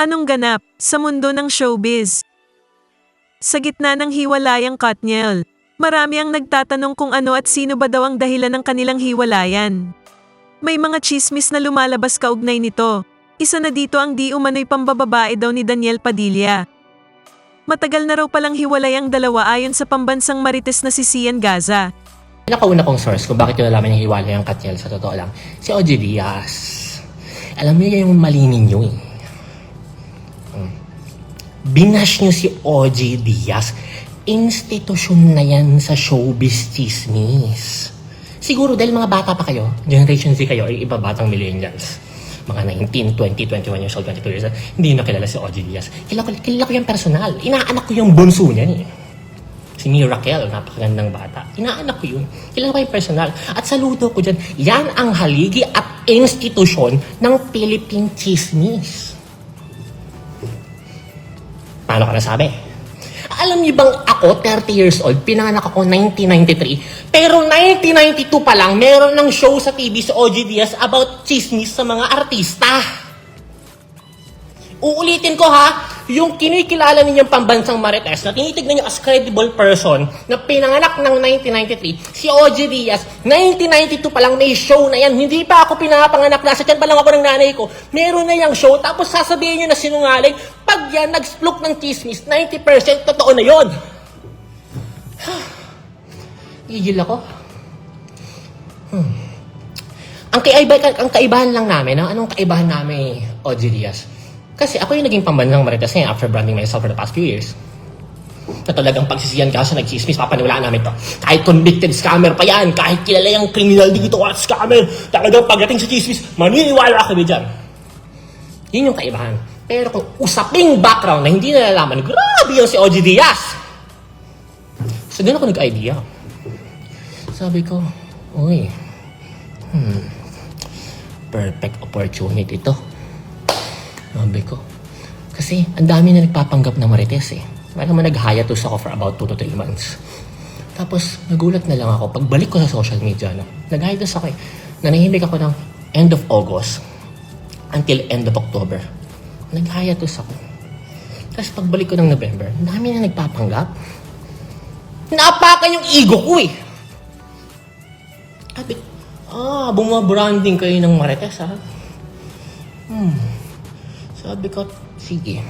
Anong ganap sa mundo ng showbiz? Sa gitna ng hiwalayang Katniel, marami ang nagtatanong kung ano at sino ba daw ang dahilan ng kanilang hiwalayan. May mga chismis na lumalabas kaugnay nito. Isa na dito ang di umano'y pambababae daw ni Daniel Padilla. Matagal na raw palang hiwalay ang dalawa ayon sa pambansang marites na si Sian Gaza. Pinakauna kong source kung bakit nalaman yung hiwalay ang Katniel sa totoo lang, si OG Diaz. Alam niyo yung mali ninyo eh. Binash niyo si OG Diaz. Institusyon na yan sa showbiz chismis. Siguro dahil mga bata pa kayo, Generation Z kayo, ay iba batang millennials. Mga 19, 20, 21 years old, 22 years old, hindi na kilala si OG Diaz. Kilala ko, kilala ko yung personal. Inaanak ko yung bunso niyan eh si Miracle, napakagandang bata. Inaanak ko yun. Kailangan ko yung personal. At saludo ko dyan, yan ang haligi at institusyon ng Philippine Chismis. Paano ka nasabi? Alam niyo bang ako, 30 years old, pinanganak ako 1993, pero 1992 pa lang, meron ng show sa TV sa OG Diaz about chismis sa mga artista. Uulitin ko ha, yung kinikilala ninyong pambansang Marites na tinitignan nyo as credible person na pinanganak ng 1993, si OG Diaz, 1992 pa lang may show na yan. Hindi pa ako pinapanganak, nasa tiyan pa lang ako ng nanay ko. Meron na yung show, tapos sasabihin nyo na sinungaling, pag yan nag-splok ng chismis, 90% totoo na yon. Gigil ako. Hmm. Ang, kaiba, ang kaibahan lang namin, no? anong kaibahan namin, OG Diaz? Kasi ako yung naging pambansang marites ngayon after branding myself for the past few years. Na talagang pagsisiyan ka sa nagchismis, papaniwalaan namin to. Kahit convicted scammer pa yan, kahit kilala yung criminal dito at scammer, talagang pagdating sa chismis, maniniwala kami dyan. Yun yung kaibahan. Pero kung usaping background na hindi nalalaman, grabe yung si OG Diaz. So doon ako nag-idea. Sabi ko, uy, hmm, perfect opportunity to. Sabi ko. Kasi ang dami na nagpapanggap na marites eh. Kaya naman nag-hiatus ako for about 2 to 3 months. Tapos nagulat na lang ako. Pagbalik ko sa social media, no, nag-hiatus ako eh. Nanahimik ako ng end of August until end of October. Nag-hiatus ako. Tapos pagbalik ko ng November, dami na nagpapanggap. Naapakan yung ego ko eh. Sabi, ah, bumabranding kayo ng marites ha. Hmm. Sabi ko, sige.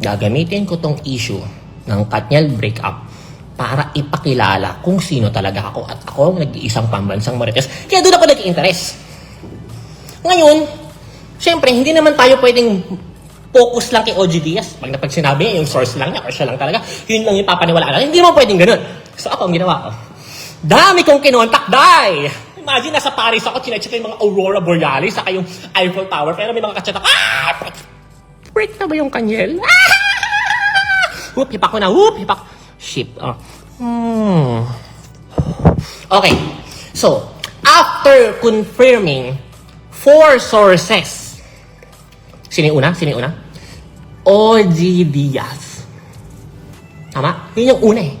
Gagamitin ko tong issue ng Katniel breakup para ipakilala kung sino talaga ako at ako ang nag-iisang pambansang marites. Kaya doon ako nag-interest. Ngayon, syempre, hindi naman tayo pwedeng focus lang kay OG Diaz. Pag napag sinabi niya, yung source lang niya or siya lang talaga, yun lang yung papaniwalaan natin. Hindi mo pwedeng ganun. So ako, ang ginawa ko, dami kong kinontak, die! Imagine, nasa Paris ako, chinecheck yung mga Aurora Borealis, saka yung Eiffel Tower, pero may mga kachat ako, ah! Break na ba yung kanyel? Ah! Whoop, hipak ko na, whoop, hipak. Ship, oh. Hmm. Okay, so, after confirming four sources, sino yung una? Sino yung una? OG Diaz. Tama? Yun yung una eh.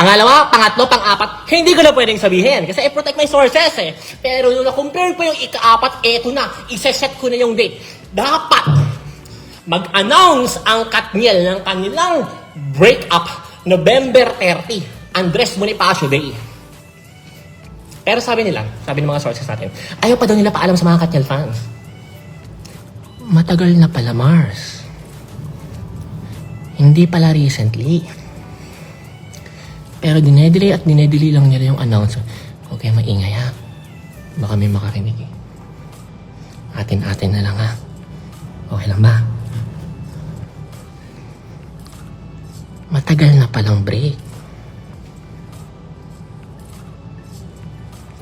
Pangalawa, pangatlo, pang-apat, hindi ko na pwedeng sabihin kasi I protect my sources eh. Pero nung na-compare ko yung ika-apat, eto na, isa-set ko na yung date. Dapat mag-announce ang Katniel ng kanilang breakup November 30, Andres Bonifacio Day. Pero sabi nila, sabi ng mga sources natin, ayaw pa daw nila paalam sa mga Katniel fans. Matagal na pala, Mars. Hindi pala recently. Pero dinedelay at dinedelay lang nila yung announcement. Kayo maingay ha. Baka may makarinig eh. Atin-atin na lang ha. Okay lang ba? Matagal na palang break.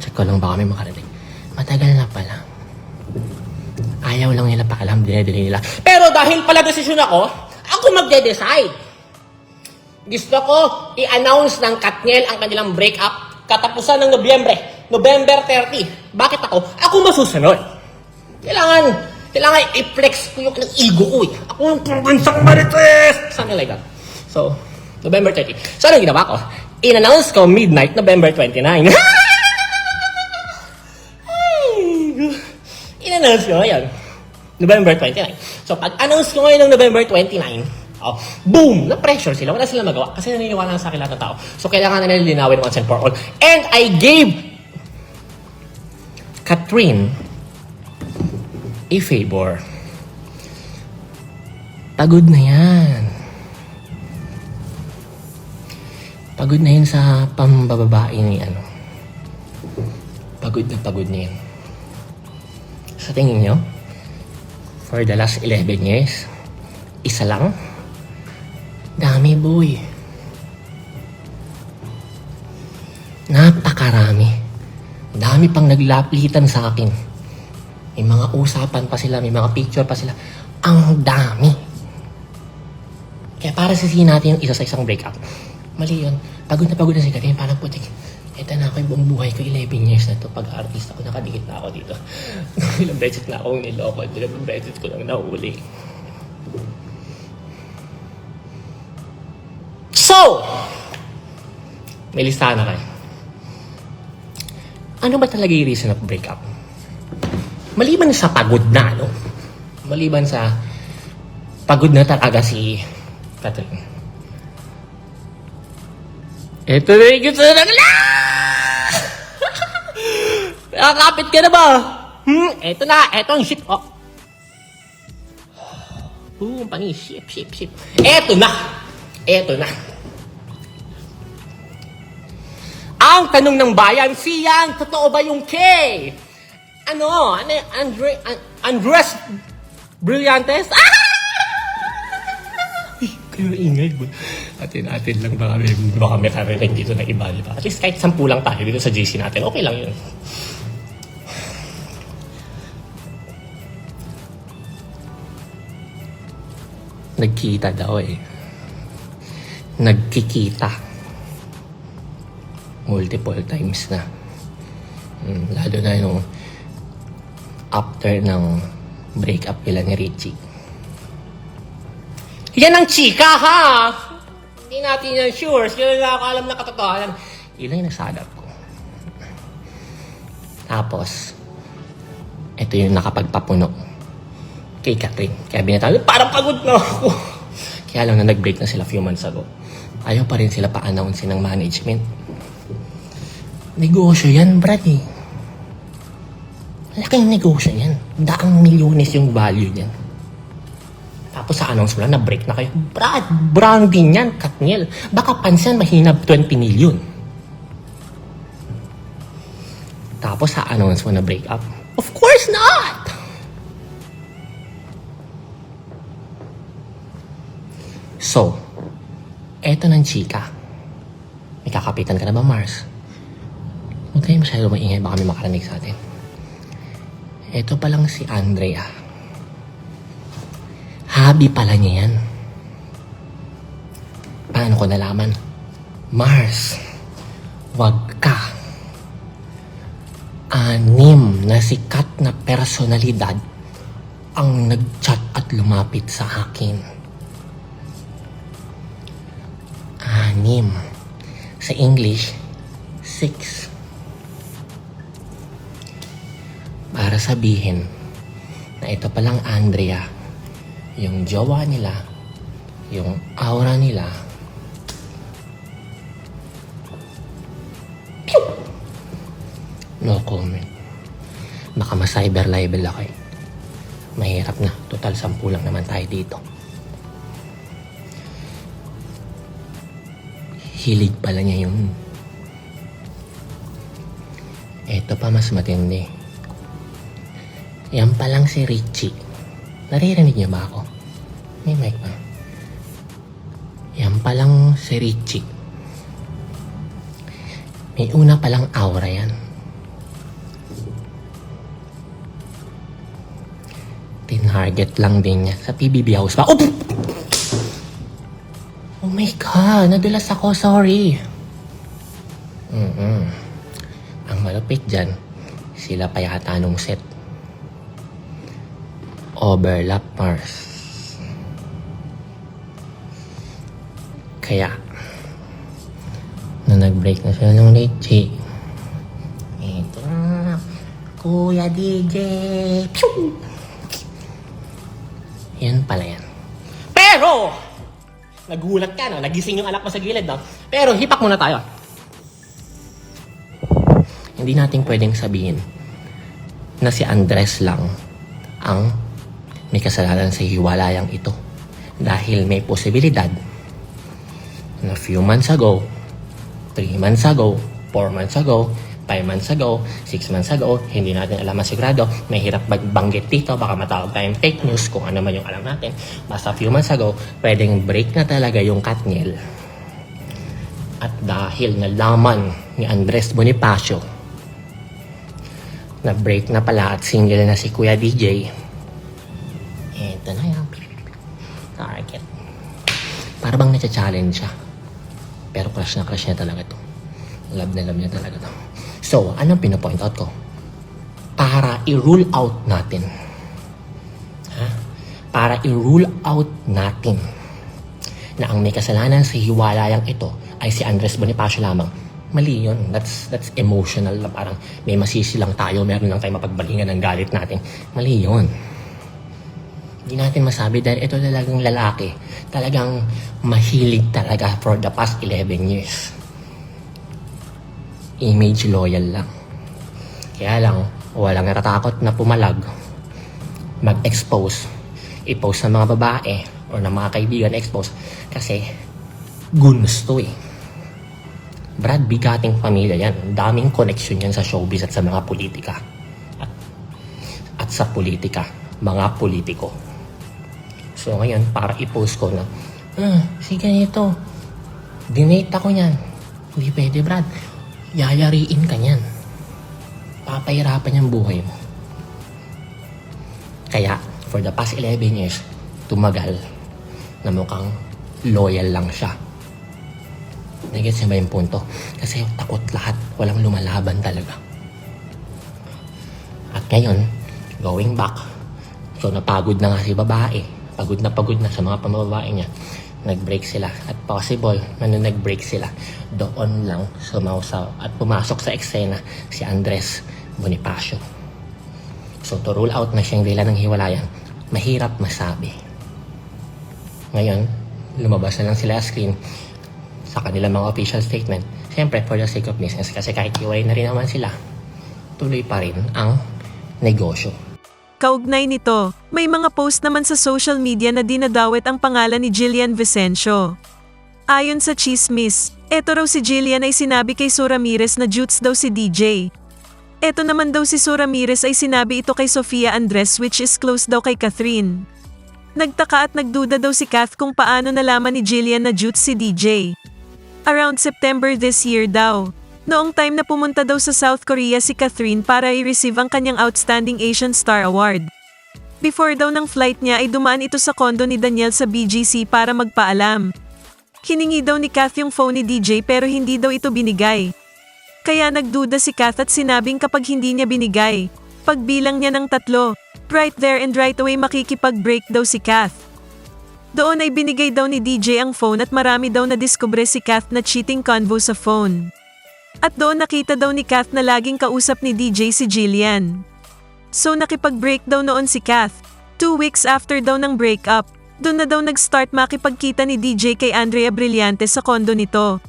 Check ko lang baka may makarinig. Matagal na pala. Ayaw lang nila paalam, dinedelay nila. Pero dahil pala desisyon ako, ako magde-decide. Gusto ko i-announce ng Katniel ang kanilang breakup katapusan ng Nobyembre. November 30. Bakit ako? Ako masusunod. Kailangan, kailangan i-flex ko yung ego ko eh. Ako yung probinsang marites! Something like that. So, November 30. So, ano ginawa ko? In-announce ko midnight, November 29. Ay, In-announce ko, ayan. November 29. So, pag-announce ko ngayon ng November 29, oh, boom! Na-pressure sila. Wala silang magawa. Kasi naniniwala na sa akin lahat ng tao. So, kailangan na nila linawin once and for all. And I gave Catherine a favor. Pagod na yan. Pagod na yun sa pambababae ni ano. Pagod na pagod na yun. Sa tingin nyo, for the last 11 years, isa lang? Dami, boy. Napakarami. Dami pang naglaplitan sa akin. May mga usapan pa sila, may mga picture pa sila. Ang dami. Kaya para sisihin natin yung isa sa isang breakup. Mali yun. Pagod na pagod na si Karin. Parang putik. Ito na ako yung buong buhay ko. 11 years na to. Pag-artist ako, nakadikit na ako dito. Ilang beses na akong niloko. Ilang beses ko lang nahuli. So! May listahan na kayo. Ano ba talaga yung reason of breakup? Maliban sa pagod na, no? Maliban sa pagod na talaga si Catherine. Ito na yung gusto ng la! Nakakapit ka na ba? Hmm, eto na, eto ang ship. Oh. Boom, pangi, ship, ship, ship. Eto na! Eto na. Ang tanong ng bayan, siyan, totoo ba yung K? Ano? Ano? Andre, An- Andres Brillantes? Ah! Kayo ingay ba? Atin-atin lang baka may, baka may karinig dito na iba, di ba? At least kahit sampu lang tayo dito sa GC natin, okay lang yun. Nagkita daw eh. Nagkikita. Multiple times na. Mm, lalo na yung after ng breakup nila ni Richie. Yan ang chika, ha? Hindi natin yan sure. Sila na ako alam na katotohanan. Yun yung nasadap ko. Tapos, ito yung nakapagpapuno kay Catherine. Kaya binatawag, parang pagod na ako. Kaya lang na nag-break na sila few months ago. Ayaw pa rin sila pa-announce ng management. Negosyo yan, Brad eh. Laking negosyo yan. Daang milyones yung value niyan. Tapos sa announce mo lang, na-break na kayo. Brad, branding yan, Katniel. Baka pansin, mahina 20 million. Tapos sa announce mo na break up. Of course not! So, eto ng chika. May kakapitan ka na ba, Mars? Huwag kayo masyado maingay, baka may makarinig sa atin. Ito pa lang si Andrea. Habi pala niya yan. Paano ko nalaman? Mars, wag ka. Anim na sikat na personalidad ang nag-chat at lumapit sa akin. Anim. Sa English, six. Para sabihin na ito palang Andrea, yung jowa nila, yung aura nila, no comment. Baka ma-cyber libel ako eh. Mahirap na. Total, sampu lang naman tayo dito. Hilig pala niya yun. Ito pa mas matindi. Yan pa lang si Richie. Naririnig niyo ba ako? May mic pa. Yan pa lang si Richie. May una palang aura yan. Tinarget lang din niya sa PBB House pa. Oh! Oh my God! Nadulas ako. Sorry. mm Ang malupit dyan, sila pa yata nung set. Overlap Mars. Kaya, na nag-break na sila ng Richie, ito na, Kuya DJ, Pew! Yan pala yan. Pero, nagulat ka, no? Nagising yung anak mo sa gilid, no? Pero, hipak muna tayo. Hindi natin pwedeng sabihin na si Andres lang ang may kasalanan sa hiwalayang ito. Dahil may posibilidad na few months ago, 3 months ago, 4 months ago, 5 months ago, 6 months ago, hindi natin alam masigurado, may hirap magbanggit dito, baka matawag tayong fake news kung ano man yung alam natin. Basta few months ago, pwedeng break na talaga yung Katniel. At dahil nalaman ni Andres Bonifacio na break na pala at single na si Kuya DJ, eto na yan. Target. Para bang nacha-challenge siya. Pero crush na crush niya talaga to. Love na love niya talaga to. So, anong pinapoint out ko? Para i-rule out natin. Ha? Para i-rule out natin na ang may kasalanan sa hiwalayang ito ay si Andres Bonifacio lamang. Mali yun. That's, that's emotional na parang may masisi lang tayo, meron lang tayo mapagbalingan ng galit natin. Mali yun. Hindi natin masabi dahil ito talagang lalaki. Talagang mahilig talaga for the past 11 years. Image loyal lang. Kaya lang, walang natatakot na pumalag, mag-expose, i-post ng mga babae or ng mga kaibigan expose kasi gusto eh. Brad, bigating pamilya yan. Daming connection yan sa showbiz at sa mga politika. At, at sa politika, mga politiko. So ngayon, para i-post ko na, ah, si ganito, dinate ako niyan. Hindi pwede, Brad. Yayariin ka niyan. Papahirapan yung buhay mo. Kaya, for the past 11 years, tumagal na mukhang loyal lang siya. Nagets niya ba yung punto? Kasi takot lahat. Walang lumalaban talaga. At ngayon, going back, so napagod na nga si babae. Pagod na pagod na sa mga pamababae niya. Nag-break sila. At possible na nag-break sila, doon lang sumausaw at pumasok sa eksena si Andres Bonifacio. So to rule out na siyang dila ng hiwalayan, mahirap masabi. Ngayon, lumabas na lang sila screen sa kanilang mga official statement. Siyempre, for the sake of business, kasi kahit hiwalay na rin naman sila, tuloy pa rin ang negosyo. Kaugnay nito, may mga post naman sa social media na dinadawit ang pangalan ni Jillian Vicencio. Ayon sa chismis, eto raw si Jillian ay sinabi kay Sue Ramirez na Jutes daw si DJ. Eto naman daw si Sue Ramirez ay sinabi ito kay Sofia Andres which is close daw kay Catherine. Nagtaka at nagduda daw si Kath kung paano nalaman ni Jillian na Jutes si DJ. Around September this year daw. Noong time na pumunta daw sa South Korea si Catherine para i-receive ang kanyang Outstanding Asian Star Award. Before daw ng flight niya ay dumaan ito sa kondo ni Daniel sa BGC para magpaalam. Hiningi daw ni Kath yung phone ni DJ pero hindi daw ito binigay. Kaya nagduda si Kath at sinabing kapag hindi niya binigay, pagbilang niya ng tatlo, right there and right away makikipag-break daw si Kath. Doon ay binigay daw ni DJ ang phone at marami daw na diskubre si Kath na cheating convo sa phone. At doon nakita daw ni Kath na laging kausap ni DJ si Jillian. So nakipag-break daw noon si Kath. Two weeks after daw ng breakup, doon na daw nag-start makipagkita ni DJ kay Andrea Brillante sa kondo nito.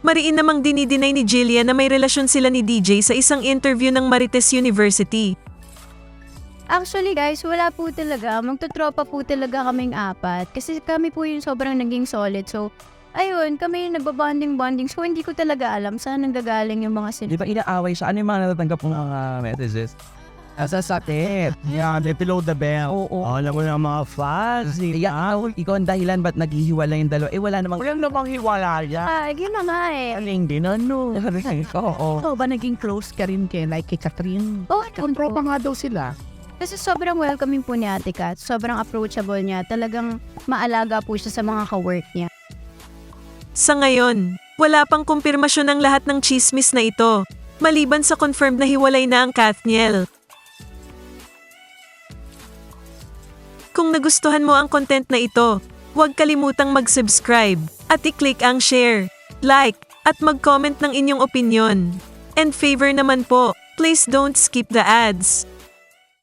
Mariin namang dinidinay ni Jillian na may relasyon sila ni DJ sa isang interview ng Marites University. Actually guys, wala po talaga. Magtutropa po talaga kaming apat. Kasi kami po yung sobrang naging solid. So, ayun, kami yung nagbabonding-bonding. So, hindi ko talaga alam saan nanggagaling yung mga sin... Di ba inaaway siya? Ano yung mga natatanggap ng mga messages? Asa sakit. Yeah, they below the belt. Oo. Oh, alam mo na mga fans. Yeah, ikaw ang dahilan ba't naghihiwalay yung dalawa? Eh, wala namang... Wala namang hiwala yan. Ah, yun na nga eh. Aling din, ano? Oo. Ikaw ba naging close ka rin kay, like kay Catherine? Oh, Kontropa nga daw sila. Kasi sobrang welcoming po ni Ate Kat. Sobrang approachable niya. Talagang maalaga po siya sa mga ka-work niya. Sa ngayon, wala pang kumpirmasyon ng lahat ng chismis na ito, maliban sa confirmed na hiwalay na ang Kathniel. Kung nagustuhan mo ang content na ito, huwag kalimutang mag-subscribe at i-click ang share, like, at mag-comment ng inyong opinion. And favor naman po, please don't skip the ads.